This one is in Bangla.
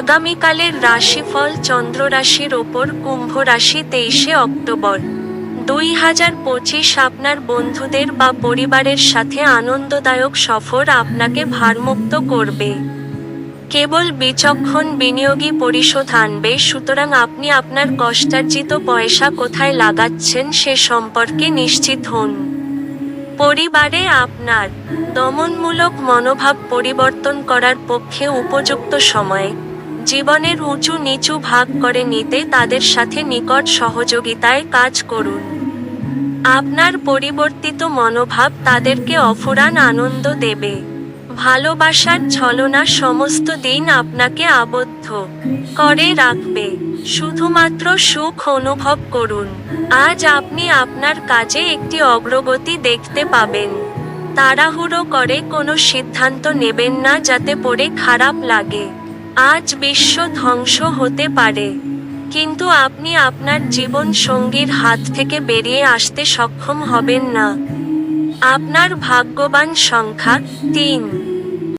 আগামীকালের রাশিফল চন্দ্র রাশির ওপর কুম্ভ রাশি তেইশে অক্টোবর। দুই হাজার পঁচিশ আপনার বন্ধুদের বা পরিবারের সাথে আনন্দদায়ক সফর আপনাকে ভারমুক্ত করবে। কেবল বিচক্ষণ বিনিয়োগী পরিশোধ আনবে, সুতরাং আপনি আপনার কষ্টার্জিত পয়সা কোথায় লাগাচ্ছেন সে সম্পর্কে নিশ্চিত হন। পরিবারে আপনার দমনমূলক মনোভাব পরিবর্তন করার পক্ষে উপযুক্ত সময়। জীবনের উঁচু নিচু ভাগ করে নিতে তাদের সাথে নিকট সহযোগিতায় কাজ করুন। আপনার পরিবর্তিত মনোভাব তাদেরকে অফুরান আনন্দ দেবে। ভালোবাসার ছলনা সমস্ত দিন আপনাকে আবদ্ধ করে রাখবে। শুধুমাত্র সুখ অনুভব করুন। আজ আপনি আপনার কাজে একটি অগ্রগতি দেখতে পাবেন। তাড়াহুড়ো করে কোনো সিদ্ধান্ত নেবেন না যাতে পড়ে খারাপ লাগে। আজ বিশ্ব ধ্বংস হতে পারে। কিন্তু আপনি আপনার জীবন সঙ্গীর হাত থেকে বেরিয়ে আসতে সক্ষম হবেন না। আপনার ভাগ্যবান সংখ্যা তিন।